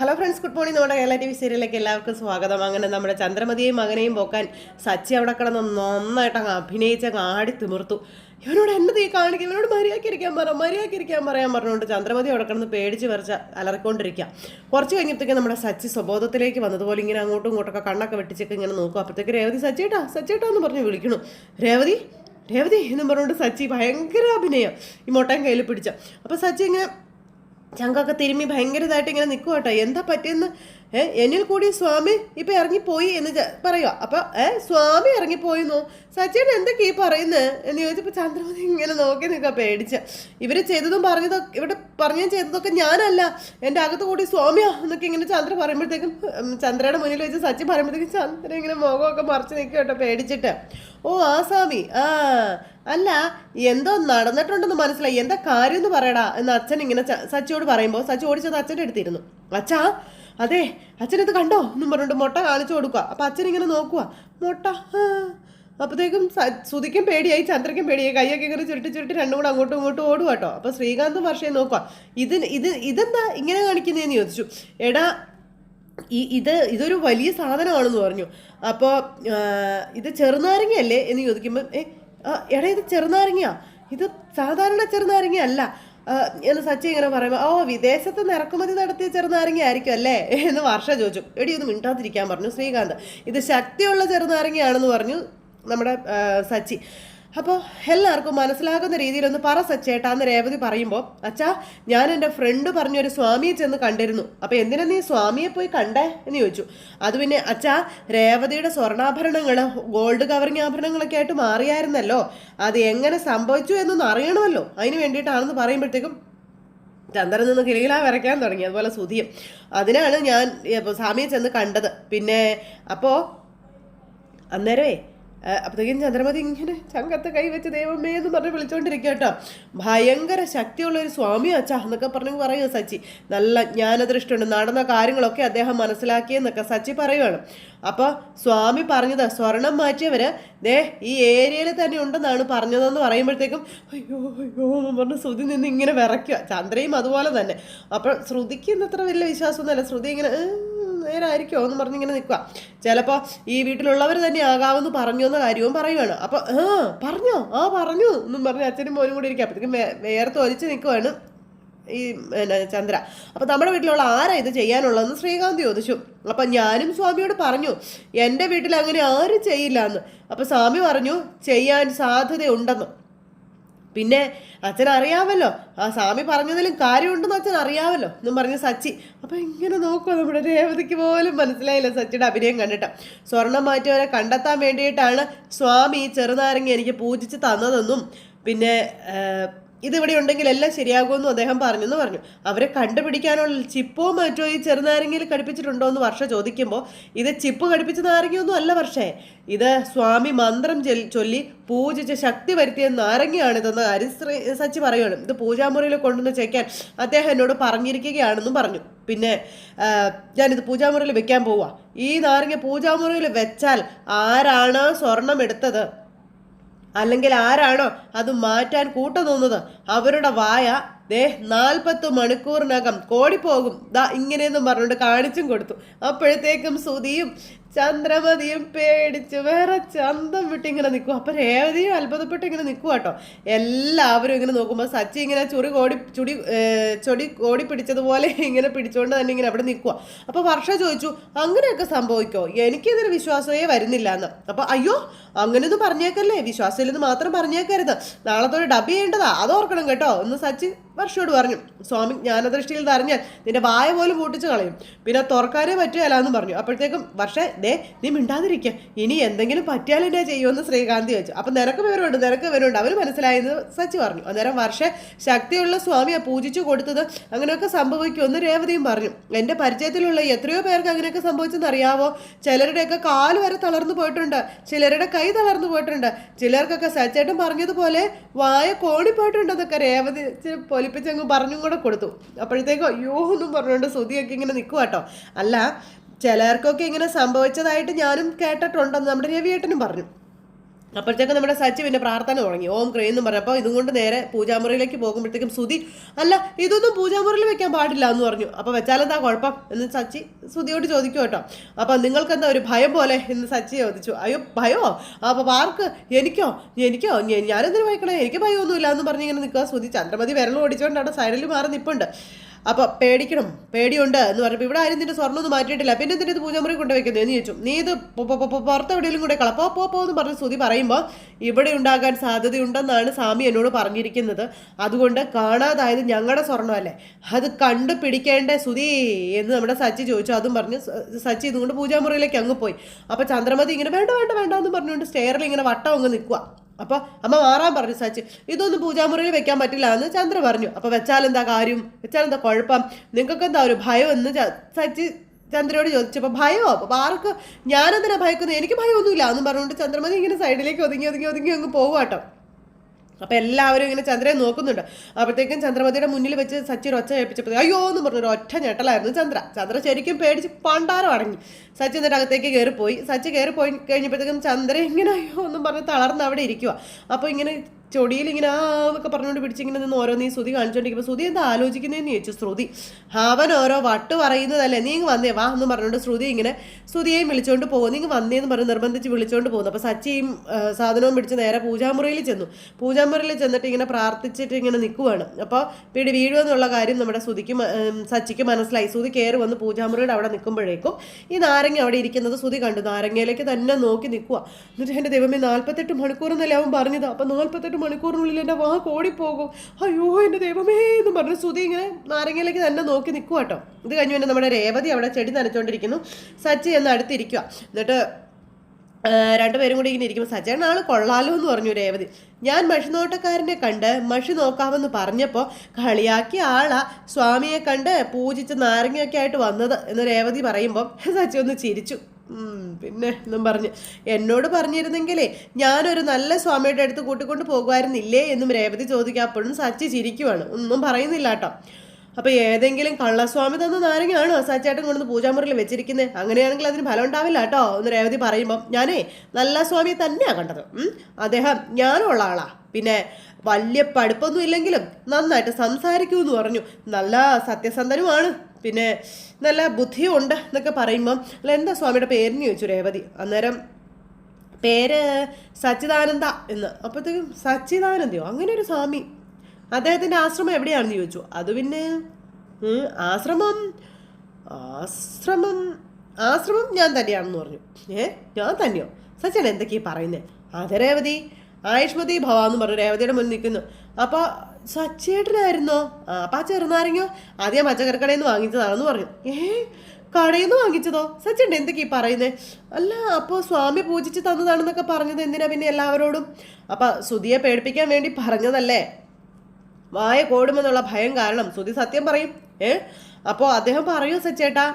Hello friends good morning നമ്മുടെ Kerala T V സീരിയലിലേക്ക് എല്ലാവർക്കും സ്വാഗതം. അങ്ങനെ നമ്മുടെ ചന്ദ്രമതിയെയും മകനെയും പോക്കാൻ സച്ചി അവിടെ കിടന്ന് നന്നായിട്ട് അങ്ങ് അഭിനയിച്ച് ആടി തിമിർത്തു. ഇവനോട് എന്നത് ഈ കാണിക്കും ഇവനോട് മര്യാദക്കിരിക്കാൻ പറ മര്യാദക്കിരിക്കാൻ പറയാൻ പറഞ്ഞുകൊണ്ട് ചന്ദ്രമതി അവിടെ കിടന്ന് പേടിച്ച് വരച്ച അലറിക്കൊണ്ടിരിക്കുക കുറച്ച് കഴിഞ്ഞപ്പോഴത്തേക്ക് നമ്മുടെ സച്ചി സ്വബോധത്തിലേക്ക് വന്നതുപോലെ ഇങ്ങനെ അങ്ങോട്ടും ഇങ്ങോട്ടൊക്കെ കണ്ണൊക്കെ വെട്ടിച്ചൊക്കെ ഇങ്ങനെ നോക്കും. അപ്പോഴത്തേക്ക് രേവതി സച്ചേട്ടാ സച്ചേട്ടാ എന്ന് പറഞ്ഞ് വിളിക്കണു രേവതി രേവതി എന്നും പറഞ്ഞുകൊണ്ട് സച്ചി ഭയങ്കര അഭിനയം ഈ മൊട്ടയും കയ്യിൽ പിടിച്ച. അപ്പോൾ സച്ചി ഇങ്ങനെ ചങ്കൊക്കെ തിരുമ്മി ഭയങ്കരമായിട്ട് ഇങ്ങനെ നിൽക്കുക കേട്ടോ. എന്താ പറ്റിയെന്ന്? ഏഹ് എന്നിൽ കൂടി സ്വാമി ഇപ്പം ഇറങ്ങിപ്പോയി എന്ന് പറയുക അപ്പം ഏ സ്വാമി ഇറങ്ങിപ്പോയിന്നോ സച്ചിൻ എന്തൊക്കെ ഈ പറയുന്നത് എന്ന് ചോദിച്ചപ്പോൾ ചന്ദ്രമതി ഇങ്ങനെ നോക്കി നിൽക്കുക പേടിച്ച്. ഇവർ ചെയ്തതും പറഞ്ഞതൊക്കെ ഇവിടെ പറഞ്ഞും ചെയ്തതൊക്കെ ഞാനല്ല. എന്റെ അകത്ത് കൂടി സ്വാമിയാ എന്നൊക്കെ ഇങ്ങനെ ചന്ദ്ര പറയുമ്പോഴത്തേക്കും ചന്ദ്രയുടെ മുന്നിൽ വെച്ച് സച്ചി പറയുമ്പോഴത്തേക്കും ചന്ദ്ര ഇങ്ങനെ മുഖമൊക്കെ മറച്ച് നിൽക്കുക കേട്ടോ പേടിച്ചിട്ട്. ഓ ആ സ്വാമി ആ അല്ല എന്തോ നടന്നിട്ടുണ്ടെന്ന് മനസ്സിലായി. എന്താ കാര്യം എന്ന് പറയടാ എന്ന് അച്ഛൻ ഇങ്ങനെ സച്ചിയോട് പറയുമ്പോൾ സച്ചി ഓടിച്ചത് അച്ഛന്റെ അടുത്തിരുന്നു. അച്ഛാ അതെ അച്ഛനത് കണ്ടോ എന്നും പറഞ്ഞിട്ട് മുട്ട കാണിച്ചു കൊടുക്കുക അപ്പൊ അച്ഛൻ ഇങ്ങനെ നോക്കുക മുട്ട. അപ്പോഴത്തേക്കും സുതിക്കും പേടിയായി ചന്ദ്രയ്ക്കും പേടിയായി. കൈയൊക്കെ ഇങ്ങനെ ചുരുട്ടി ചുരുട്ടി രണ്ടും കൂടെ അങ്ങോട്ടും ഇങ്ങോട്ടും ഓടുക കേട്ടോ അപ്പൊ ശ്രീകാന്ത് വർഷയെ നോക്കുക ഇതിന് ഇത് ഇതെന്താ ഇങ്ങനെ കാണിക്കുന്നതെന്ന് ചോദിച്ചു. എടാ ഈ ഇത് ഇതൊരു വലിയ സാധനമാണെന്ന് പറഞ്ഞു. അപ്പോൾ ഇത് ചെറുനാരങ്ങയല്ലേ എന്ന് ചോദിക്കുമ്പോൾ ഏ ആ, എടാ ഇത് ചെറുനാരങ്ങയാ. ഇത് സാധാരണ ചെറുനാരങ്ങ അല്ല. എന്ന് സച്ചി ഇങ്ങനെ പറയുമ്പോൾ ഓ വിദേശത്ത് നിറക്കുമതി നടത്തിയ ചെറുനാരങ്ങ ആയിരിക്കും അല്ലേ? എന്ന് വർഷ ചോദിച്ചു. എടി ഒന്ന് മിണ്ടാതിരിക്കാൻ പറഞ്ഞു ശ്രീകാന്ത്. ഇത് ശക്തിയുള്ള ചെറുനാരങ്ങയാണെന്ന് പറഞ്ഞു നമ്മുടെ സച്ചി. അപ്പോൾ എല്ലാവർക്കും മനസ്സിലാകുന്ന രീതിയിലൊന്ന് പറ സച്ചേട്ടാന്ന് രേവതി പറയുമ്പോൾ അച്ഛാ ഞാൻ എന്റെ ഫ്രണ്ട് പറഞ്ഞൊരു സ്വാമിയെ ചെന്ന് കണ്ടിരുന്നു. അപ്പോൾ എന്തിനാ നീ സ്വാമിയെ പോയി കണ്ടേ? എന്ന് ചോദിച്ചു. അത് പിന്നെ അച്ഛാ രേവതിയുടെ സ്വർണാഭരണങ്ങൾ ഗോൾഡ് കവറിങ് ആഭരണങ്ങളൊക്കെ ആയിട്ട് മാറിയായിരുന്നല്ലോ. അത് എങ്ങനെ സംഭവിച്ചു എന്നൊന്ന് അറിയണമല്ലോ. അതിന് വേണ്ടിയിട്ടാണെന്ന് പറയുമ്പോഴത്തേക്കും ചന്ദ്രൻ നിന്ന് കിളികില വരയ്ക്കാൻ തുടങ്ങി. അതുപോലെ സുധിയും. അതിനാണ് ഞാൻ സ്വാമിയെ ചെന്ന് കണ്ടത്. പിന്നെ അപ്പോൾ അന്നേരമേ അപ്പോഴത്തേക്കും ചന്ദ്രമതി ഇങ്ങനെ ചങ്കത്ത് കൈവച്ച് ദൈവമേ എന്ന് പറഞ്ഞ് വിളിച്ചുകൊണ്ടിരിക്കുക കേട്ടോ. ഭയങ്കര ശക്തിയുള്ള ഒരു സ്വാമി അച്ഛാ എന്നൊക്കെ പറഞ്ഞു പറയുക സച്ചി. നല്ല ജ്ഞാനദൃഷ്ടിയുണ്ട് നടന്ന കാര്യങ്ങളൊക്കെ അദ്ദേഹം മനസ്സിലാക്കിയെന്നൊക്കെ സച്ചി പറയുകയാണ് അപ്പോൾ സ്വാമി പറഞ്ഞത് സ്വർണം മാറ്റിയവര് ദേ ഈ ഏരിയയിൽ തന്നെ ഉണ്ടെന്നാണ് പറഞ്ഞതെന്ന് പറയുമ്പോഴത്തേക്കും അയ്യോ അയ്യോ എന്ന് പറഞ്ഞ് ശ്രുതി നിന്ന് ഇങ്ങനെ വിറയ്ക്കുക. ചന്ദ്രയും അതുപോലെ തന്നെ. അപ്പോൾ ശ്രുതിക്ക് ഇന്നത്ര വലിയ വിശ്വാസമൊന്നുമല്ല. ശ്രുതി ഇങ്ങനെ "ഉം, നേരായിരിക്കുമോ എന്ന് പറഞ്ഞിങ്ങനെ നിൽക്കുക. ചിലപ്പോൾ ഈ വീട്ടിലുള്ളവർ തന്നെ ആകാമെന്ന് പറഞ്ഞു എന്ന കാര്യവും പറയുവാണ്. അപ്പോൾ ആ പറഞ്ഞോ? ആ പറഞ്ഞു എന്നും പറഞ്ഞ് അച്ഛനും മോനും കൂടി ഇരിക്കുക. അപ്പോഴത്തേക്കും വേർത്ത് ഒലിച്ച് നിൽക്കുവാണ് ഈ പിന്നെ ചന്ദ്ര. അപ്പോൾ നമ്മുടെ വീട്ടിലുള്ള ആരാ ഇത് ചെയ്യാനുള്ളതെന്ന് ശ്രീകാന്ത് ചോദിച്ചു. അപ്പം ഞാനും സ്വാമിയോട് പറഞ്ഞു എന്റെ വീട്ടിൽ അങ്ങനെ ആരും ചെയ്യില്ല എന്ന് അപ്പോൾ സ്വാമി പറഞ്ഞു ചെയ്യാൻ സാധ്യതയുണ്ടെന്ന്. പിന്നെ അച്ഛൻ അറിയാമല്ലോ. ആ സ്വാമി പറഞ്ഞതിലും കാര്യമുണ്ടെന്ന് അച്ഛൻ അറിയാമല്ലോ. എന്നും പറഞ്ഞ സച്ചി അപ്പം ഇങ്ങനെ നോക്കുക നമ്മുടെ രേവതിക്ക് പോലും മനസ്സിലായില്ല സച്ചിയുടെ അഭിനയം കണ്ടിട്ട്. സ്വർണം മാറ്റിയവരെ കണ്ടെത്താൻ വേണ്ടിയിട്ടാണ് സ്വാമി ചെറുനാരങ്ങ എനിക്ക് പൂജിച്ച് തന്നതെന്നും പിന്നെ ഇതിവിടെ ഉണ്ടെങ്കിൽ എല്ലാം ശരിയാകുമെന്നും അദ്ദേഹം പറഞ്ഞു എന്ന് പറഞ്ഞു. അവരെ കണ്ടുപിടിക്കാനുള്ള ചിപ്പോ മറ്റോ ഈ ചെറുനാരങ്ങയിൽ ഘടിപ്പിച്ചിട്ടുണ്ടോ എന്ന് വർഷ ചോദിക്കുമ്പോൾ ഇത് ചിപ്പ് ഘടിപ്പിച്ച നാരങ്ങയൊന്നും അല്ല വർഷേ. ഇത് സ്വാമി മന്ത്രം ചൊല്ലി പൂജിച്ച് ശക്തി വരുത്തിയ നാരങ്ങയാണിതെന്ന് കാര്യം ശ്രീ സച്ചി പറയുകയാണ്. ഇത് പൂജാമുറിയിൽ കൊണ്ടുവന്ന് ചേക്കാൻ അദ്ദേഹം എന്നോട് പറഞ്ഞിരിക്കുകയാണെന്നും പറഞ്ഞു. പിന്നെ ഞാനിത് പൂജാമുറിയിൽ വെക്കാൻ പോവാ. ഈ നാരങ്ങ പൂജാമുറിയിൽ വെച്ചാൽ ആരാണ് സ്വർണം എടുത്തത്? അല്ലെങ്കിൽ ആരാണോ അത് മാറ്റാൻ കൂട്ടുനിന്നത് അവരുടെ വായ ദേ നാൽപ്പത്ത് മണിക്കൂറിനകം കോടിപ്പോകും. ദാ ഇങ്ങനെയെന്നും പറഞ്ഞുകൊണ്ട് കാണിച്ചും കൊടുത്തു. അപ്പോഴത്തേക്കും സുധിയും ചന്ദ്രമതിയും പേടിച്ച് വേറെ ചന്തം വിട്ട് ഇങ്ങനെ നിൽക്കും അപ്പം രേവതിയും അത്ഭുതപ്പെട്ട് ഇങ്ങനെ നിൽക്കുക കേട്ടോ എല്ലാവരും ഇങ്ങനെ നോക്കുമ്പോൾ സച്ചി ഇങ്ങനെ ചുറി കോടി ചുടി ചൊടി കോടി പിടിച്ചതുപോലെ ഇങ്ങനെ പിടിച്ചുകൊണ്ട് തന്നെ ഇങ്ങനെ അവിടെ നിൽക്കുക അപ്പോൾ വർഷ ചോദിച്ചു അങ്ങനെയൊക്കെ സംഭവിക്കോ? എനിക്കിതൊരു വിശ്വാസമേ വരുന്നില്ല എന്ന് അപ്പോൾ അയ്യോ അങ്ങനെയൊന്നും പറഞ്ഞേക്കല്ലേ. വിശ്വാസമില്ലെന്ന് മാത്രം പറഞ്ഞേക്കരുത്. നാളെ തൊട്ട് ഡബ് ചെയ്യേണ്ടതാ. അതോർക്കണം കേട്ടോ. എന്ന് സച്ചി വർഷയോട് പറഞ്ഞു. സ്വാമി ജ്ഞാനദൃഷ്ടിയിൽ തറിഞ്ഞാൽ നിന്റെ വായ പോലും കൂട്ടിച്ച് കളയും. പിന്നെ തുറക്കാനേ പറ്റുകയല്ല എന്ന് പറഞ്ഞു. അപ്പോഴത്തേക്കും വർഷേ ദേ നീ മിണ്ടാതിരിക്കുക ഇനി എന്തെങ്കിലും പറ്റിയാൽ എന്നെ ചെയ്യുമെന്ന് ശ്രീകാന്തി വെച്ചു അപ്പം നിനക്ക് വിവരമുണ്ട് നിനക്ക് വിവരമുണ്ട്. അവർ മനസ്സിലായെന്ന് സച്ചി പറഞ്ഞു. അന്നേരം വർഷ ശക്തിയുള്ള സ്വാമിയെ പൂജിച്ചു കൊടുത്തത് അങ്ങനെയൊക്കെ സംഭവിക്കുമെന്ന് രേവതിയും പറഞ്ഞു. എന്റെ പരിചയത്തിലുള്ള എത്രയോ പേർക്ക് അങ്ങനെയൊക്കെ സംഭവിച്ചെന്ന് അറിയാവോ? ചിലരുടെയൊക്കെ കാൽ വരെ തളർന്നു പോയിട്ടുണ്ട്. ചിലരുടെ കൈ തളർന്നു പോയിട്ടുണ്ട്. ചിലർക്കൊക്കെ സച്ചേട്ടൻ പറഞ്ഞതുപോലെ വായ കോണിപ്പോയിട്ടുണ്ടെന്നൊക്കെ രേവതി പൊലിപ്പിച്ചങ്ങ് പറഞ്ഞും കൂടെ കൊടുത്തു. അപ്പോഴത്തേക്കും അയ്യോ എന്നും പറഞ്ഞുകൊണ്ട് സുതിയൊക്കെ ഇങ്ങനെ നിൽക്കുക കേട്ടോ അല്ല ചിലർക്കൊക്കെ ഇങ്ങനെ സംഭവിച്ചതായിട്ട് ഞാനും കേട്ടിട്ടുണ്ടെന്ന് നമ്മുടെ രവിയേട്ടനും പറഞ്ഞു. അപ്പോഴത്തേക്ക് നമ്മുടെ സച്ചി പിന്നെ പ്രാർത്ഥന തുടങ്ങി. ഓം ക്രേ എന്നും പറഞ്ഞു. അപ്പോൾ ഇതും കൊണ്ട് നേരെ പൂജാമുറിയിലേക്ക് പോകുമ്പോഴത്തേക്കും സുതി അല്ല ഇതൊന്നും പൂജാമുറിയിൽ വെക്കാൻ പാടില്ല എന്ന് പറഞ്ഞു. അപ്പോൾ വെച്ചാലെന്താ കുഴപ്പം? എന്ന് സച്ചി സുതിയോട് ചോദിക്കും കേട്ടോ. അപ്പോൾ നിങ്ങൾക്ക് എന്താ ഒരു ഭയം പോലെ? എന്ന് സച്ചി ചോദിച്ചു. അയ്യോ ഭയോ അപ്പോൾ ആർക്ക്? എനിക്കോ? എനിക്കോ? ഞാനെന്തിനു വായിക്കണേ എനിക്ക് ഭയമൊന്നുമില്ല എന്ന് പറഞ്ഞ് ഇങ്ങനെ നിൽക്കുക സുതി ചന്ദ്രമതി വിരൽ ഓടിച്ചുകൊണ്ട് അവിടെ സൈഡിൽ മാറി നിൽപ്പുണ്ട് അപ്പൊ പേടിക്കണം പേടിയുണ്ട് എന്ന് പറഞ്ഞപ്പോൾ ഇവിടെ ആരും നിന്റെ സ്വർണം ഒന്നും മാറ്റിയിട്ടില്ല. പിന്നെ നിന്റെ ഇത് പൂജാമുറി കൊണ്ടു വെക്കുന്നത് എന്ന് ചോദിച്ചു. നീ ഇത് പുറത്തെവിടെയെങ്കിലും കൂടെ കളപ്പോ പോ പോ എന്ന് പറഞ്ഞ് സ്തുതി പറയുമ്പോൾ ഇവിടെ ഉണ്ടാകാൻ സാധ്യതയുണ്ടെന്നാണ് സ്വാമി എന്നോട് പറഞ്ഞിരിക്കുന്നത്. അതുകൊണ്ട് കാണാതായത് ഞങ്ങളുടെ സ്വർണമല്ലേ. അത് കണ്ടുപിടിക്കേണ്ട സ്തുതി എന്ന് നമ്മുടെ സച്ചി ചോദിച്ചു. അതും പറഞ്ഞ് സച്ചി ഇതുകൊണ്ട് പൂജാമുറിയിലേക്ക് അങ്ങ് പോയി. അപ്പൊ ചന്ദ്രമതി ഇങ്ങനെ വേണ്ട വേണ്ട വേണ്ട എന്ന് പറഞ്ഞുകൊണ്ട് സ്റ്റെയറിൽ ഇങ്ങനെ വട്ടം അങ്ങ് നിൽക്കുക അപ്പൊ അമ്മ മാറാൻ പറഞ്ഞു സച്ചി ഇതൊന്നും പൂജാമുറിയിൽ വെക്കാൻ പറ്റില്ല എന്ന് ചന്ദ്ര പറഞ്ഞു. അപ്പൊ വെച്ചാൽ എന്താ കാര്യം? വെച്ചാൽ എന്താ കുഴപ്പം? നിങ്ങൾക്ക് എന്താ ഒരു ഭയം എന്ന് സച്ചി ചന്ദ്രയോട് ചോദിച്ചപ്പോൾ ഭയമോ? അപ്പൊ ആർക്ക്? ഞാനെന്തിനാ ഭയക്കുന്നത് എനിക്ക് ഭയമൊന്നുമില്ല എന്ന് പറഞ്ഞുകൊണ്ട് ചന്ദ്രമതി ഇങ്ങനെ സൈഡിലേക്ക് ഒതുങ്ങി ഒതുങ്ങി ഒതുങ്ങി അങ്ങ് പോവാട്ടോ അപ്പൊ എല്ലാവരും ഇങ്ങനെ ചന്ദ്രനെ നോക്കുന്നുണ്ട്. അപ്പോഴത്തേക്കും ചന്ദ്രമതിയുടെ മുന്നിൽ വെച്ച് സച്ചിൻ ഒച്ച കേൾപ്പിച്ചപ്പോൾ അയ്യോ എന്ന് പറഞ്ഞൊരു ഒറ്റ ഞെട്ടലായിരുന്നു ചന്ദ്ര. ചന്ദ്ര ശരിക്കും പേടിച്ച് പണ്ടാരം അടങ്ങി. സച്ചിൻ എന്നിട്ട് അകത്തേക്ക് കയറിപ്പോയി സച്ചി കയറിപ്പോയി പോയി കഴിഞ്ഞപ്പോഴത്തേക്കും ചന്ദ്ര ഇങ്ങനെ അയ്യോ എന്നും പറഞ്ഞ് തളർന്ന് അവിടെ ഇരിക്കുക അപ്പോൾ ഇങ്ങനെ ചൊടിയിൽ ഇങ്ങനെ ആ എന്നൊക്കെ പറഞ്ഞുകൊണ്ട് പിടിച്ചിങ്ങനെ നിന്ന് ഓരോന്നീ ശ്രുതി കാണിച്ചുകൊണ്ടിരിക്കുമ്പോൾ ശ്രുതി എന്താ ആലോചിക്കുന്നതെന്ന് ചോദിച്ചു ശ്രുതി. അവൻ ഓരോ വട്ട് പറയുന്നതല്ലേ നീ വന്നേ വാ എന്ന് പറഞ്ഞുകൊണ്ട് ശ്രുതി ഇങ്ങനെ ശ്രുതിയെയും വിളിച്ചുകൊണ്ട് പോകും നീ വന്നേന്ന് പറഞ്ഞ് നിർബന്ധിച്ച് വിളിച്ചുകൊണ്ട് പോകുന്നു. അപ്പോൾ സച്ചിയും സാധനവും പിടിച്ച് നേരെ പൂജാമുറിയിൽ ചെന്നു. പൂജാമുറിയിൽ ചെന്നിട്ട് ഇങ്ങനെ പ്രാർത്ഥിച്ചിട്ട് ഇങ്ങനെ നിൽക്കുവാണ് അപ്പോൾ പിടി വീഴുമെന്നുള്ള കാര്യം നമ്മുടെ ശ്രുതിക്ക് സച്ചിക്ക് മനസ്സിലായി. ശ്രുതി കയറി വന്ന് പൂജാമുറിയുടെ അവിടെ നിൽക്കുമ്പോഴേക്കും ഈ നാരങ്ങ അവിടെ ഇരിക്കുന്നത് ശ്രുതി കണ്ടു. നാരങ്ങയിലേക്ക് തന്നെ നോക്കി നിൽക്കുക എന്നിട്ട് എന്റെ ദൈവമേ നാൽപ്പത്തെട്ട് മണിക്കൂർ എന്നല്ലേ അവൻ പറഞ്ഞത്? അപ്പം നാൽപ്പത്തെട്ട് മണിക്കൂറിനുള്ളിൽ എന്റെ വാ കോടിപ്പോകും. അയ്യോ എന്റെ ദൈവമേ എന്ന് പറഞ്ഞ് ശ്രുതി ഇങ്ങനെ നാരങ്ങയിലേക്ക് തന്നെ നോക്കി നിൽക്കുക കേട്ടോ ഇത് കഴിഞ്ഞ് പിന്നെ നമ്മുടെ രേവതി അവിടെ ചെടി നനച്ചുകൊണ്ടിരിക്കുന്നു സച്ചി എന്ന് അടുത്തിരിക്കുക എന്നിട്ട് രണ്ടുപേരും കൂടി ഇങ്ങനെ ഇരിക്കുമ്പോൾ സച്ചേട്ടൻ ആൾ കൊള്ളാലോ എന്ന് പറഞ്ഞു രേവതി. ഞാൻ മഷി നോട്ടക്കാരനെ കണ്ട് മഷി നോക്കാമെന്ന് പറഞ്ഞപ്പോൾ കളിയാക്കിയ ആളാ സ്വാമിയെ കണ്ട് പൂജിച്ച് നാരങ്ങയൊക്കെ ആയിട്ട് വന്നത് എന്ന് രേവതി പറയുമ്പോൾ സച്ചി ഒന്ന് ചിരിച്ചു. പിന്നെ എന്നും പറഞ്ഞു. എന്നോട് പറഞ്ഞിരുന്നെങ്കിലേ ഞാനൊരു നല്ല സ്വാമിയുടെ അടുത്ത് കൂട്ടിക്കൊണ്ട് പോകുമായിരുന്നില്ലേ എന്നും രേവതി ചോദിക്കുക അപ്പോഴും സച്ചി ചിരിക്കുവാണ്. ഒന്നും പറയുന്നില്ല കേട്ടോ. അപ്പൊ ഏതെങ്കിലും കള്ളസ്വാമി തന്ന നാരങ്ങയാണോ സച്ചേട്ടൻ കൊണ്ടുവന്ന് പൂജാമുറിയിൽ വെച്ചിരിക്കുന്നത് അങ്ങനെയാണെങ്കിൽ അതിന് ഫലം ഉണ്ടാവില്ല കേട്ടോ എന്ന് രേവതി പറയുമ്പോൾ ഞാനേ നല്ല സ്വാമിയെ തന്നെയാ കണ്ടത്. അദ്ദേഹം ഞാനുള്ള ആളാ. പിന്നെ വലിയ പഠിപ്പൊന്നും ഇല്ലെങ്കിലും നന്നായിട്ട് സംസാരിക്കുമെന്ന് പറഞ്ഞു. നല്ല സത്യസന്ധനുമാണ്. പിന്നെ നല്ല ബുദ്ധിയുണ്ട് എന്നൊക്കെ പറയുമ്പം അല്ല എന്താ സ്വാമിയുടെ പേരിന് ചോദിച്ചു രേവതി. അന്നേരം പേര് സച്ചിദാനന്ദ എന്ന്. അപ്പോഴത്തേക്കും സച്ചിദാനന്ദയോ? അങ്ങനെ ഒരു സ്വാമി. അദ്ദേഹത്തിന്റെ ആശ്രമം എവിടെയാണെന്ന് ചോദിച്ചു. അത് പിന്നെ ആശ്രമം? ആശ്രമം ആശ്രമം ഞാൻ തന്നെയാണെന്ന് പറഞ്ഞു. ഏ ഞാൻ തന്നെയോ? സച്ചിൻ എന്തൊക്കെയാ പറയുന്നത് അതെ രേവതി ആയുഷ്മതി ഭവ എന്ന് പറഞ്ഞു രേവതിയുടെ മുന്നിൽ നിൽക്കുന്നു. അപ്പോൾ സച്ചേട്ടനായിരുന്നോ? ആ അപ്പം ആ ചെറുനാരങ്ങയോ ആദ്യം പച്ചക്കറിക്കടയിൽ നിന്ന് വാങ്ങിച്ചതാണെന്ന് പറഞ്ഞു. ഏ കടയിൽ നിന്ന് വാങ്ങിച്ചതോ? സച്ചേട്ടൻ എന്തൊക്കെ ഈ പറയുന്നേ? അല്ല അപ്പോൾ സ്വാമി പൂജിച്ച് തന്നതാണെന്നൊക്കെ പറഞ്ഞത് എന്തിനാ പിന്നെ എല്ലാവരോടും? അപ്പം സുധിയെ പേടിപ്പിക്കാൻ വേണ്ടി പറഞ്ഞതല്ലേ? വായ കോടുമെന്നുള്ള ഭയം കാരണം സുധി സത്യം പറയും. ഏ അപ്പോൾ അദ്ദേഹം പറയൂ സച്ചേട്ടാ?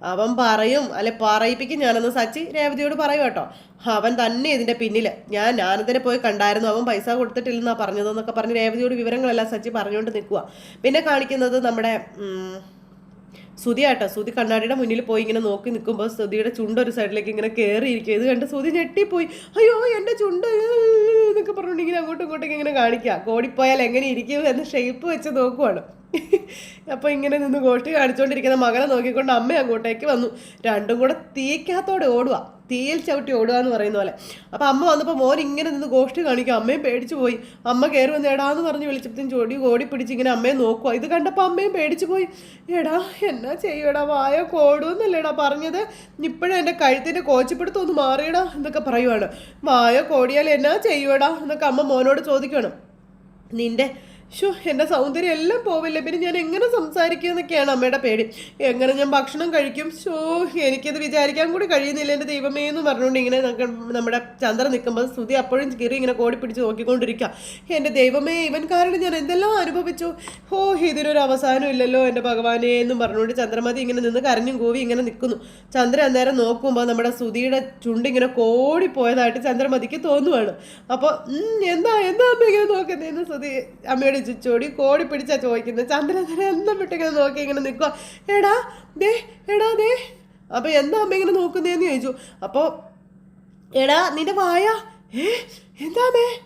അവൻ പറയും അല്ലെ പറയിപ്പിക്കും ഞാനെന്ന് സച്ചി രേവതിയോട് പറയും കേട്ടോ. അവൻ തന്നെ ഇതിന്റെ പിന്നിൽ ഞാൻ ഞാനതിനെ പോയി കണ്ടായിരുന്നു അവൻ പൈസ കൊടുത്തിട്ടില്ലെന്നാ പറഞ്ഞതെന്നൊക്കെ പറഞ്ഞ് രേവതിയോട് വിവരങ്ങളെല്ലാം സച്ചി പറഞ്ഞുകൊണ്ട് നിൽക്കുക പിന്നെ കാണിക്കുന്നത് നമ്മുടെ സുതി ആട്ടോ. സുതി കണ്ണാടിയുടെ മുന്നിൽ പോയി ഇങ്ങനെ നോക്കി നിൽക്കുമ്പോൾ സുതിയുടെ ചുണ്ട് ഒരു സൈഡിലേക്ക് ഇങ്ങനെ കയറിയിരിക്കും ഇത് കണ്ട് സുതി ഞെട്ടിപ്പോയി. അയ്യോ എന്റെ ചുണ്ട്! എന്നൊക്കെ പറഞ്ഞുകൊണ്ട് ഇങ്ങനെ അങ്ങോട്ടും ഇങ്ങോട്ടും ഇങ്ങനെ കാണിക്കുക കോടിപ്പോയാൽ എങ്ങനെ ഇരിക്കും? എന്ന് ഷേപ്പ് വെച്ച് നോക്കുവാണ്. അപ്പോൾ ഇങ്ങനെ നിന്ന് ഗോഷ്ടി കാണിച്ചുകൊണ്ടിരിക്കുന്ന മകനെ നോക്കിക്കൊണ്ട് അമ്മ അങ്ങോട്ടേക്ക് വന്നു. രണ്ടും കൂടെ തീക്കാത്തോടെ ഓടുക തീയിൽ ചവിട്ടി ഓടുക എന്ന് പറയുന്ന പോലെ. അപ്പോൾ അമ്മ വന്നപ്പോൾ മോൻ ഇങ്ങനെ നിന്ന് ഗോഷ്ടി കാണിക്കും. അമ്മയും പേടിച്ചു പോയി. അമ്മ കയറി വന്ന് എടാന്ന് പറഞ്ഞ് വിളിച്ചപ്പോഴത്തേക്കും ചോടി ഓടി പിടിച്ച് ഇങ്ങനെ അമ്മയെ നോക്കുക ഇത് കണ്ടപ്പോൾ അമ്മയും പേടിച്ചു പോയി. എടാ എന്നാ ചെയ്യടാ വായ കോടുമെന്നല്ലേടാ പറഞ്ഞത്? ഇപ്പോഴും എന്റെ കഴുത്തിന്റെ കോച്ചിപ്പിടുത്തം ഒന്ന് മാറിയടാ എന്നൊക്കെ പറയുവാണ്. വായ കോടിയാൽ എന്നാ ചെയ്യുവടാ എന്നൊക്കെ അമ്മ മോനോട് ചോദിക്കണം നിന്റെ ഷോ എന്റെ സൗന്ദര്യം എല്ലാം പോവില്ലേ? പിന്നെ ഞാൻ എങ്ങനെ സംസാരിക്കുമെന്നൊക്കെയാണ് അമ്മയുടെ പേടി. എങ്ങനെ ഞാൻ ഭക്ഷണം കഴിക്കും? ഷോ എനിക്കത് വിചാരിക്കാൻ കൂടി കഴിയുന്നില്ല എന്റെ ദൈവമേ എന്ന് പറഞ്ഞുകൊണ്ട് ഇങ്ങനെ നമ്മുടെ ചന്ദ്ര നിൽക്കുമ്പോൾ സ്തുതി അപ്പോഴും കീറി ഇങ്ങനെ കോടി പിടിച്ച് നോക്കിക്കൊണ്ടിരിക്കുക. എന്റെ ദൈവമേ ഇവൻ കാരണം ഞാൻ എന്തെല്ലാം അനുഭവിച്ചു? ഓ ഇതിനൊരു അവസാനം ഇല്ലല്ലോ എന്റെ ഭഗവാനെ എന്നും പറഞ്ഞുകൊണ്ട് ചന്ദ്രമതി ഇങ്ങനെ നിന്ന് കരഞ്ഞും കൂവി ഇങ്ങനെ നിൽക്കുന്നു. ചന്ദ്ര അന്നേരം നോക്കുമ്പോൾ നമ്മുടെ സ്തുതിയുടെ ചുണ്ട് ഇങ്ങനെ കോടിപ്പോയതായിട്ട് ചന്ദ്രമതിക്ക് തോന്നുവാണ്. അപ്പോൾ എന്താ എന്താ അമ്മ ഇങ്ങനെ നോക്കുന്നതെന്ന് സ്തുതി അമ്മയോട് ചുച്ചോടി കോടി പിടിച്ചാ ചോദിക്കുന്നത് ചന്ദ്രനെ എന്താ വിട്ടിങ്ങനെ നോക്കി ഇങ്ങനെ നിൽക്കുക എടാ ദേ എടാ ദേ. അപ്പോൾ എന്താ അമ്മ ഇങ്ങനെ നോക്കുന്നതെന്ന് ചോദിച്ചു. അപ്പോൾ എടാ നിന്റെ വായ. ഏ എന്താമേ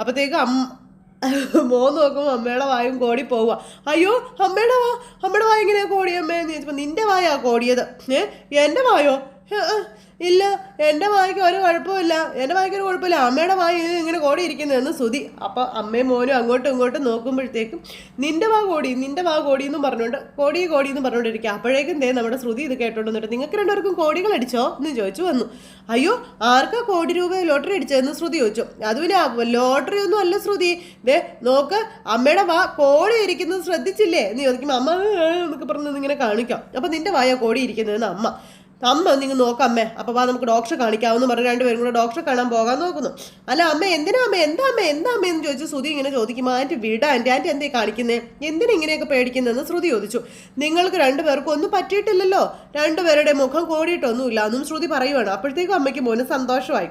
അപ്പത്തേക്ക് അമ്മ മോൻ നോക്കുമ്പോൾ അമ്മയുടെ വായും കോടി പോവുക അയ്യോ അമ്മയുടെ വാ അമ്മയുടെ വായ എങ്ങനെയാ കോടി അമ്മയെന്ന് ചോദിച്ചപ്പോൾ നിന്റെ വായാ കോടിയത്. ഏ എന്റെ വായോ? "ഏ, ഏ, ഇല്ല എന്റെ വായിക്ക് ഒരു കുഴപ്പമില്ല. എന്റെ വായിക്ക് ഒരു കുഴപ്പമില്ല. അമ്മയുടെ വായ ഇങ്ങനെ കോടി ഇരിക്കുന്നതെന്ന് സുതി അപ്പോൾ അമ്മയും മോനും അങ്ങോട്ടും ഇങ്ങോട്ടും നോക്കുമ്പോഴത്തേക്കും നിന്റെ വാ കോടി നിന്റെ വാ കോടി എന്നും പറഞ്ഞുകൊണ്ട് കോടി കോടി എന്ന് പറഞ്ഞുകൊണ്ടിരിക്കുക. അപ്പോഴേക്കും ദേ നമ്മുടെ ശ്രുതി ഇത് കേട്ടോണ്ട് നിങ്ങൾക്ക് രണ്ടുപേർക്കും കോടികൾ അടിച്ചോ? എന്ന് ചോദിച്ചു വന്നു. അയ്യോ ആർക്കാ കോടി രൂപ ലോട്ടറി അടിച്ചതെന്ന്? ശ്രുതി ചോദിച്ചു. അത് ലോട്ടറി ഒന്നും അല്ല ശ്രുതി. ദേ നോക്ക് അമ്മയുടെ വാ കോടി ഇരിക്കുന്നത് ശ്രദ്ധിച്ചില്ലേ? എന്ന് ചോദിക്കുമ്പോൾ അമ്മ എന്നൊക്കെ പറഞ്ഞ് ഇങ്ങനെ കാണിക്കാം. അപ്പം നിന്റെ വായ കോടി ഇരിക്കുന്നതെന്ന് അമ്മ. അമ്മ നിങ്ങൾ നോക്കാം അമ്മേ. അപ്പോൾ വാ നമുക്ക് ഡോക്ടറെ കാണിക്കാമെന്ന് പറഞ്ഞ് രണ്ടുപേരും കൂടെ ഡോക്ടറെ കാണാൻ പോകാൻ നോക്കുന്നു. അല്ല അമ്മ എന്തിനാ അമ്മ എന്താ അമ്മ എന്താ അമ്മ എന്ന് ചോദിച്ചു ശ്രുതി ഇങ്ങനെ ചോദിക്കുമ്പോൾ ആന്റി വിട ആന്റി ആന്റി എന്തേ കാണിക്കുന്നേ? എന്തിനാ ഇങ്ങനെയൊക്കെ പേടിക്കുന്നതെന്ന് ശ്രുതി ചോദിച്ചു. നിങ്ങൾക്ക് രണ്ടുപേർക്കും ഒന്നും പറ്റിയിട്ടില്ലല്ലോ. രണ്ടുപേരുടെ മുഖം കോടിയിട്ടൊന്നുമില്ല എന്നും ശ്രുതി പറയുവാണ്. അപ്പോഴത്തേക്കും അമ്മയ്ക്ക് മോന് സന്തോഷമായി.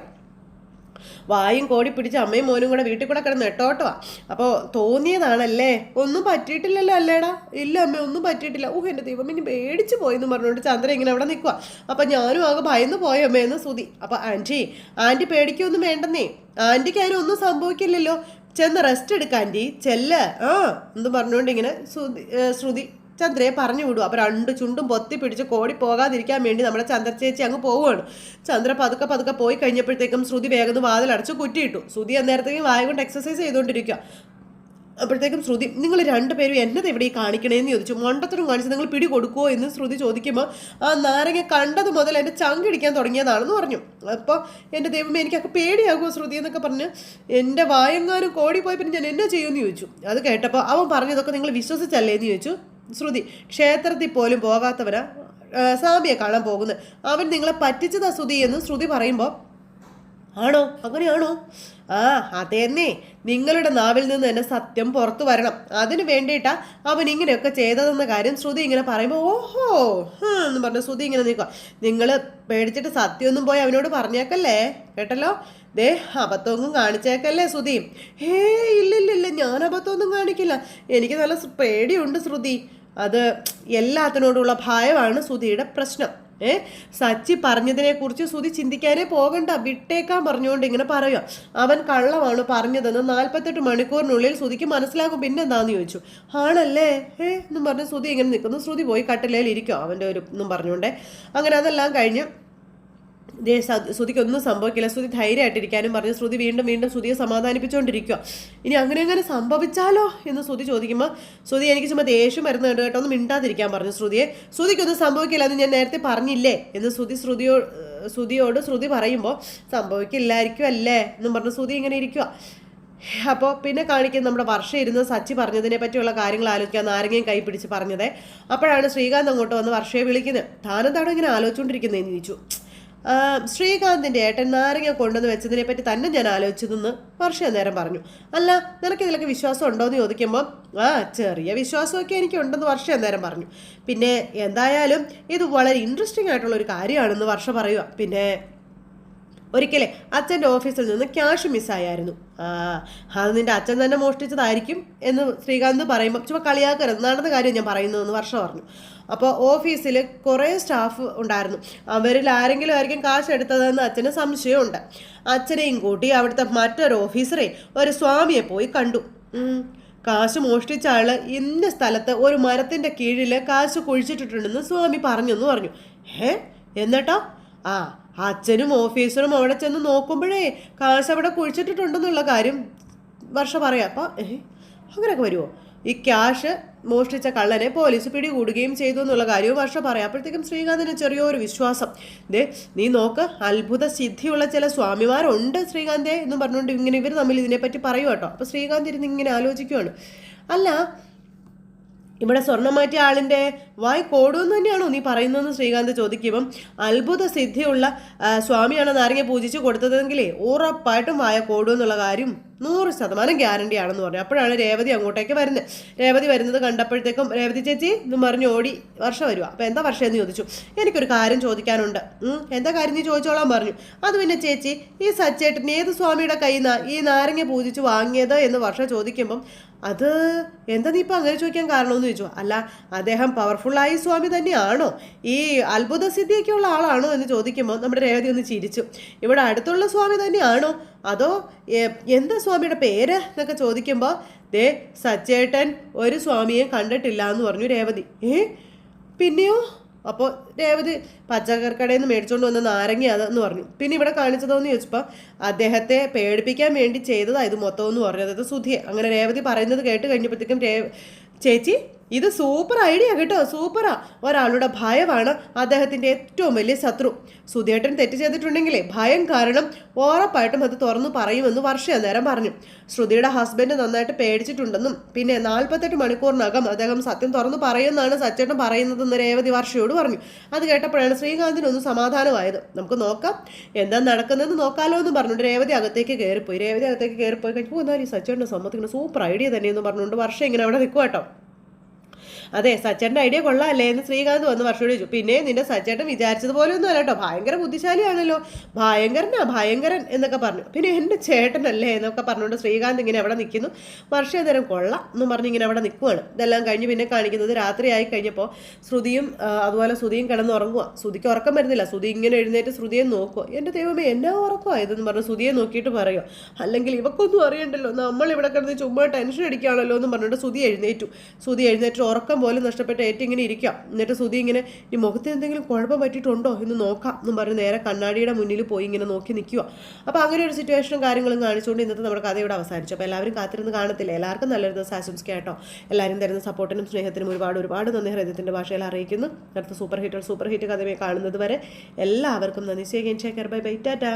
വായും കോടി പിടിച്ച് അമ്മയും മോനും കൂടെ വീട്ടിൽ കൂടെ കിടന്ന് എട്ടോട്ടോ അപ്പോൾ തോന്നിയതാണല്ലേ? ഒന്നും പറ്റിയിട്ടില്ലല്ലോ അല്ലേടാ? ഇല്ല അമ്മ ഒന്നും പറ്റിയിട്ടില്ല. ഊഹ് എന്റെ ദൈവം ഇനി പേടിച്ച് പോയെന്ന് പറഞ്ഞുകൊണ്ട് ചന്ദ്ര ഇങ്ങനെ അവിടെ നിൽക്കുക അപ്പം ഞാനും ആകെ ഭയന്ന് പോയ അമ്മയെന്ന് സുതി അപ്പോൾ ആന്റി ആന്റി പേടിക്കൊന്നും വേണ്ടെന്നേ. ആന്റിക്ക് അതിന് ഒന്നും സംഭവിക്കില്ലല്ലോ. ചെന്ന് റെസ്റ്റ് എടുക്കാൻ ചെല്ല. ആ എന്ന് പറഞ്ഞുകൊണ്ട് ഇങ്ങനെ ശ്രുതി ചന്ദ്രയെ പറഞ്ഞു വിടും. അപ്പോൾ രണ്ട് ചുണ്ടും പൊത്തി പിടിച്ച് കോടി പോകാതിരിക്കാൻ വേണ്ടി നമ്മുടെ ചന്ദ്ര ചേച്ചി അങ്ങ് പോവുകയാണ്. ചന്ദ്ര പതുക്കെ പതുക്കെ പോയി കഴിഞ്ഞപ്പോഴത്തേക്കും ശ്രുതി വേഗം വാതിലടച്ച് കുറ്റിയിട്ടു. ശ്രുതി അന്നേരത്തേക്കും വായ കൊണ്ട് എക്സസൈസ് ചെയ്തുകൊണ്ടിരിക്കുക അപ്പോഴത്തേക്കും ശ്രുതി നിങ്ങൾ രണ്ടുപേരും എന്നത് എവിടെ ഈ കാണിക്കണേന്ന് ചോദിച്ചു. മണ്ടത്തിനും കാണിച്ച് നിങ്ങൾ പിടി കൊടുക്കുമോ എന്ന് ശ്രുതി ചോദിക്കുമ്പോൾ ആ നാരങ്ങ കണ്ടത് മുതൽ എന്റെ ചങ്കിടിക്കാൻ തുടങ്ങിയതാണെന്ന് പറഞ്ഞു. അപ്പോൾ എന്റെ ദൈവമേ എനിക്കൊക്കെ പേടിയാകുമോ ശ്രുതി എന്നൊക്കെ പറഞ്ഞ് എന്റെ വായങ്ങാനും കോടി പോയി പിന്നെ ഞാൻ എന്നാ ചെയ്യുമെന്ന് ചോദിച്ചു. അത് കേട്ടപ്പോൾ അവൻ പറഞ്ഞതൊക്കെ നിങ്ങൾ വിശ്വസിച്ചല്ലേ? എന്ന് ചോദിച്ചു. ശ്രുതി ക്ഷേത്രത്തിൽ പോലും പോകാത്തവരാ സ്വാമിയെ കാണാൻ പോകുന്നത് അവൻ നിങ്ങളെ പറ്റിച്ചതാ ശ്രുതി എന്ന് ശ്രുതി പറയുമ്പോൾ ആണോ? അങ്ങനെയാണോ? ആ അതെന്നെ. നിങ്ങളുടെ നാവിൽ നിന്ന് തന്നെ സത്യം പുറത്തു വരണം. അതിന് വേണ്ടിയിട്ടാ അവൻ ഇങ്ങനെയൊക്കെ ചെയ്തതെന്ന കാര്യം ശ്രുതി ഇങ്ങനെ പറയുമ്പോൾ ഓഹോ എന്ന് പറഞ്ഞ ശ്രുതി ഇങ്ങനെ നിൽക്കുക നിങ്ങൾ പേടിച്ചിട്ട് സത്യമൊന്നും പോയി അവനോട് പറഞ്ഞേക്കല്ലേ? കേട്ടല്ലോ? ദേ അബദ്ധമൊന്നും കാണിച്ചേക്കല്ലേ ശ്രുതി. ഹേ ഇല്ല ഇല്ല ഇല്ല ഞാൻ അബദ്ധമൊന്നും കാണിക്കില്ല. എനിക്ക് നല്ല പേടിയുണ്ട് ശ്രുതി. അത് എല്ലാത്തിനോടുള്ള ഭയമാണ് സുധിയുടെ പ്രശ്നം. ഏ? സച്ചി പറഞ്ഞതിനെക്കുറിച്ച് കുറിച്ച് ശ്രുതി ചിന്തിക്കാനേ പോകണ്ട. വിട്ടേക്കാൻ പറഞ്ഞുകൊണ്ട് ഇങ്ങനെ പറയുക. അവൻ കള്ളമാണ് പറഞ്ഞതെന്ന് നാൽപ്പത്തെട്ട് മണിക്കൂറിനുള്ളിൽ സുധിക്ക് മനസ്സിലാകും. പിന്നെ എന്താന്ന് ചോദിച്ചു. ആണല്ലേ? ഏ? എന്നും പറഞ്ഞ് സുധി ഇങ്ങനെ നിൽക്കുന്നു. ശ്രുതി പോയി കട്ടിലേലിരിക്കും അവന്റെ ഒരു എന്നും പറഞ്ഞുകൊണ്ടേ. അങ്ങനെ അതെല്ലാം കഴിഞ്ഞ് ശ്രുതിക്ക് ഒന്നും സംഭവിക്കില്ല. ശ്രുതി ധൈര്യമായിട്ടിരിക്കാനും പറഞ്ഞ് ശ്രുതി വീണ്ടും വീണ്ടും ശ്രുതിയെ സമാധാനിപ്പിച്ചുകൊണ്ടിരിക്കുക ഇനി അങ്ങനെ അങ്ങനെ സംഭവിച്ചാലോ എന്ന് ശ്രുതി ചോദിക്കുമ്പോൾ ശ്രുതി എനിക്ക് ചുമ്മാ ദേഷ്യം മരുന്ന് കേട്ടോ കേട്ടോ ഒന്ന് മിണ്ടാതിരിക്കാൻ പറഞ്ഞു ശ്രുതിയെ. ശ്രുതിക്കൊന്നും സംഭവിക്കില്ല എന്ന് ഞാൻ നേരത്തെ പറഞ്ഞില്ലേ എന്ന് ശ്രുതി ശ്രുതിയോ ശ്രുതിയോട് ശ്രുതി പറയുമ്പോൾ സംഭവിക്കില്ലായിരിക്കും അല്ലേ എന്നും പറഞ്ഞ് ശ്രുതി ഇങ്ങനെ ഇരിക്കുക അപ്പോൾ പിന്നെ കാണിക്കുന്ന നമ്മുടെ വർഷം ഇരുന്ന് സച്ചി പറഞ്ഞതിനെ പറ്റിയുള്ള കാര്യങ്ങൾ ആലോചിക്കാൻ നാരങ്ങയും കൈ പിടിച്ച് പറഞ്ഞത്. അപ്പോഴാണ് ശ്രീകാന്ത് അങ്ങോട്ട് വന്ന് വർഷയെ വിളിക്കുന്നത്. താനെന്താണോ ഇങ്ങനെ ആലോചിച്ചുകൊണ്ടിരിക്കുന്നതെന്ന് ചോദിച്ചു. ആ, ശ്രീകാന്തിന്റെ ഏട്ടൻ നാരങ്ങ കൊണ്ടുവന്ന് വെച്ചതിനെ പറ്റി തന്നെ ഞാൻ ആലോചിച്ചതെന്ന് വർഷ നേരം പറഞ്ഞു. അല്ല നിനക്ക് ഇതിലൊക്കെ വിശ്വാസം ഉണ്ടോ എന്ന് ചോദിക്കുമ്പോൾ ആ ചെറിയ വിശ്വാസമൊക്കെ എനിക്ക് ഉണ്ടെന്ന് വർഷ നേരം പറഞ്ഞു. പിന്നെ എന്തായാലും ഇത് വളരെ ഇൻട്രസ്റ്റിംഗ് ആയിട്ടുള്ള ഒരു കാര്യമാണെന്ന് വർഷ പറയുക പിന്നെ ഒരിക്കലേ അച്ഛന്റെ ഓഫീസിൽ നിന്ന് ക്യാഷ് മിസ്സായായിരുന്നു. ആ അത് നിന്റെ അച്ഛൻ തന്നെ മോഷ്ടിച്ചതായിരിക്കും എന്ന് ശ്രീകാന്ത് പറയുമ്പോൾ ചുമ്മാ കളിയാക്കരുത്. നടന്ന കാര്യം ഞാൻ പറയുന്നതെന്ന് വർഷ പറഞ്ഞു. അപ്പോൾ ഓഫീസിൽ കുറേ സ്റ്റാഫ് ഉണ്ടായിരുന്നു. അവരിൽ ആരെങ്കിലും ആയിരിക്കും കാശ് എടുത്തതെന്ന് അച്ഛന് സംശയമുണ്ട്. അച്ഛനെയും കൂട്ടി അവിടുത്തെ മറ്റൊരു ഓഫീസറെ ഒരു സ്വാമിയെ പോയി കണ്ടു. കാശ് മോഷ്ടിച്ച ആൾ ഇന്ന സ്ഥലത്ത് ഒരു മരത്തിന്റെ കീഴിൽ കാശ് കുഴിച്ചിട്ടിട്ടുണ്ടെന്ന് സ്വാമി പറഞ്ഞെന്ന് പറഞ്ഞു. ഏ എന്നിട്ടോ? ആ അച്ഛനും ഓഫീസറും അവിടെ ചെന്ന് നോക്കുമ്പോഴേ കാശ് അവിടെ കുഴിച്ചിട്ടിട്ടുണ്ടെന്നുള്ള കാര്യം വർഷ പറയാം. അപ്പം അങ്ങനെയൊക്കെ വരുമോ ഈ ക്യാഷ് മോഷ്ടിച്ച കള്ളനെ പോലീസ് പിടികൂടുകയും ചെയ്തു എന്നുള്ള കാര്യവും വർഷ പറയാം. അപ്പോഴത്തേക്കും ശ്രീകാന്തിന് ചെറിയൊരു വിശ്വാസം. ദേ നീ നോക്ക് അത്ഭുത സിദ്ധിയുള്ള ചില സ്വാമിമാരുണ്ട് ശ്രീകാന്തേ എന്ന് പറഞ്ഞുകൊണ്ട് ഇങ്ങനെ ഇവർ തമ്മിൽ ഇതിനെപ്പറ്റി പറയും കേട്ടോ. അപ്പോൾ ശ്രീകാന്ത് ഇരുന്ന് ഇങ്ങനെ ആലോചിക്കുകയാണ് അല്ല ഇവിടെ സ്വർണം മാറ്റിയ ആളിന്റെ വായ് കോടുമെന്ന് തന്നെയാണോ നീ പറയുന്നതെന്ന് ശ്രീകാന്ത് ചോദിക്കുമ്പം അത്ഭുത സിദ്ധിയുള്ള സ്വാമിയാണ് നാരങ്ങ പൂജിച്ച് കൊടുത്തതെങ്കിലേ ഉറപ്പായിട്ടും വായ കോടുമെന്നുള്ള കാര്യം നൂറ് ശതമാനം ഗ്യാരണ്ടി ആണെന്ന് പറഞ്ഞു. അപ്പോഴാണ് രേവതി അങ്ങോട്ടേക്ക് വരുന്നത്. രേവതി വരുന്നത് കണ്ടപ്പോഴത്തേക്കും രേവതി ചേച്ചി എന്ന് പറഞ്ഞു ഓടി വർഷം വരുക അപ്പോൾ എന്താ വർഷം എന്ന് ചോദിച്ചു. എനിക്കൊരു കാര്യം ചോദിക്കാനുണ്ട്. എന്താ കാര്യം നീ ചോദിച്ചോളാൻ പറഞ്ഞു. അത് പിന്നെ ചേച്ചി ഈ സച്ചേട്ടൻ ഏത് സ്വാമിയുടെ കയ്യിൽ നിന്നാണ് ഈ നാരങ്ങ പൂജിച്ച് വാങ്ങിയത് എന്ന് വർഷം ചോദിക്കുമ്പം അത് എന്താ നീ ഇപ്പം അങ്ങനെ ചോദിക്കാൻ കാരണമെന്ന് ചോദിച്ചു? അല്ല അദ്ദേഹം പവർഫുള്ളായ സ്വാമി തന്നെയാണോ? ഈ അത്ഭുത സിദ്ധിയൊക്കെ ഉള്ള ആളാണോ എന്ന് ചോദിക്കുമ്പോൾ നമ്മുടെ രേവതി ഒന്ന് ചിരിച്ചു. ഇവിടെ അടുത്തുള്ള സ്വാമി തന്നെയാണോ? അതോ എന്താ സ്വാമിയുടെ പേര് എന്നൊക്കെ ചോദിക്കുമ്പോൾ ദേ സച്ചേട്ടൻ ഒരു സ്വാമിയെ കണ്ടിട്ടില്ല എന്ന് പറഞ്ഞു രേവതി. ഏ? പിന്നെയോ? അപ്പോൾ രേവതി പച്ചക്കറിക്കടയിൽ നിന്ന് മേടിച്ചുകൊണ്ട് വന്ന നാരങ്ങ അതെന്ന് പറഞ്ഞു. പിന്നെ ഇവിടെ കാണിച്ചതെന്ന് ചോദിച്ചപ്പോൾ അദ്ദേഹത്തെ പേടിപ്പിക്കാൻ വേണ്ടി ചെയ്തതാ ഇത് മൊത്തം എന്ന് പറഞ്ഞു അതായത് സുധിയെ. അങ്ങനെ രേവതി പറയുന്നത് കേട്ട് കഴിഞ്ഞപ്പോഴത്തേക്കും രേ ചേച്ചി ഇത് സൂപ്പർ ഐഡിയ കേട്ടോ സൂപ്പറാ ഒരാളുടെ ഭയമാണ് അദ്ദേഹത്തിന്റെ ഏറ്റവും വലിയ ശത്രു. സുധേട്ടൻ തെറ്റ് ചെയ്തിട്ടുണ്ടെങ്കിലേ ഭയം കാരണം ഉറപ്പായിട്ടും അത് തുറന്നു പറയുമെന്ന് വർഷ അന്നേരം പറഞ്ഞു. ശ്രുതിയുടെ ഹസ്ബൻഡ് നന്നായിട്ട് പേടിച്ചിട്ടുണ്ടെന്നും പിന്നെ നാൽപ്പത്തെട്ട് മണിക്കൂറിനകം അദ്ദേഹം സത്യം തുറന്നു പറയുമെന്നാണ് സച്ചേട്ടൻ പറയുന്നതെന്ന് രേവതി വർഷയോട് പറഞ്ഞു. അത് കേട്ടപ്പോഴാണ് ശ്രീകാന്തിനൊന്ന് സമാധാനമായത്. നമുക്ക് നോക്കാം എന്താ നടക്കുന്നതെന്ന് നോക്കാലോ എന്ന് പറഞ്ഞുകൊണ്ട് രേവതി അകത്തേക്ക് കയറിപ്പോയി. രേവതി അകത്തേക്ക് കയറിപ്പോയി കഴിഞ്ഞപ്പോൾ എന്നാലും ഈ സച്ചേട്ടന്റെ സമ്മതിക്കുന്ന സൂപ്പർ ഐഡിയ തന്നെയെന്ന് പറഞ്ഞുകൊണ്ട് വർഷം ഇങ്ങനെ അവിടെ നിൽക്കുക കേട്ടോ അതെ സച്ചേട്ടന്റെ ഐഡിയ കൊള്ളാമല്ലേ എന്ന് ശ്രീകാന്ത് വന്ന് വർഷോട് ചോദിച്ചു. പിന്നെ നിന്റെ സച്ചേട്ടൻ വിചാരിച്ചതുപോലെ ഒന്നും അല്ല കേട്ടോ. ഭയങ്കര ബുദ്ധിശാലിയാണല്ലോ. ഭയങ്കരനാ ഭയങ്കരൻ എന്നൊക്കെ പറഞ്ഞു. പിന്നെ എന്റെ ചേട്ടനല്ലേ എന്നൊക്കെ പറഞ്ഞുകൊണ്ട് ശ്രീകാന്ത് ഇങ്ങനെ അവിടെ നിൽക്കുന്നു വർഷേ നേരം കൊള്ളാം എന്ന് പറഞ്ഞ് ഇങ്ങനെ അവിടെ നിൽക്കുവാണ് ഇതെല്ലാം കഴിഞ്ഞ് പിന്നെ കാണിക്കുന്നത് രാത്രിയായി കഴിഞ്ഞപ്പോൾ ശ്രുതിയും അതുപോലെ ശ്രുതിയും കിടന്ന് ഉറങ്ങുക ശ്രുതിക്ക് ഉറക്കം വരുന്നില്ല. ശ്രുതി ഇങ്ങനെ എഴുന്നേറ്റ് ശ്രുതിയെ നോക്കുക എന്റെ ദൈവമേ എന്നാ ഉറക്കമായതെന്ന് പറഞ്ഞ് ശ്രുതിയെ നോക്കിയിട്ട് പറയുക അല്ലെങ്കിൽ ഇവക്കൊന്നും അറിയണ്ടല്ലോ. നമ്മൾ ഇവിടെ കിടന്ന് ചുമ്മാ ടെൻഷൻ അടിക്കുകയാണല്ലോ എന്ന് പറഞ്ഞിട്ട് ശ്രുതി എഴുന്നേറ്റു. ശ്രുതി എഴുന്നേറ്റ് ഉറക്കം പോലും നഷ്ടപ്പെട്ട് ഇങ്ങനെ ഇരിക്കാം. എന്നിട്ട് സുധി ഇങ്ങനെ ഈ മുഖത്ത് എന്തെങ്കിലും കുഴപ്പം പറ്റിയിട്ടുണ്ടോ? എന്ന് നോക്കാം എന്നും പറഞ്ഞ് നേരെ കണ്ണാടിയുടെ മുന്നിൽ പോയി ഇങ്ങനെ നോക്കി നിൽക്കുക അപ്പോൾ അങ്ങനെ ഒരു സിറ്റുവേഷനും കാര്യങ്ങളും കാണിച്ചുകൊണ്ട് ഇന്നത്തെ നമ്മുടെ കഥ ഇവിടെ അവസാനിച്ചു. അപ്പോൾ എല്ലാവരും കാത്തിരുന്ന് കാണത്തില്ല? എല്ലാവർക്കും നല്ലൊരു ദിവസം ആശംസിക്കാം കേട്ടോ. എല്ലാവരും തരുന്ന സപ്പോർട്ടിനും സ്നേഹത്തിനും ഒരുപാട് ഒരുപാട് നന്ദി. ഹൃദയത്തിന്റെ ഭാഷയിൽ അറിയിക്കുന്നു. അടുത്ത സൂപ്പർ ഹിറ്റ് സൂപ്പർ ഹിറ്റ് കഥയെ കാണുന്നത് വരെ എല്ലാവർക്കും നന്ദി. Say bye bye tata.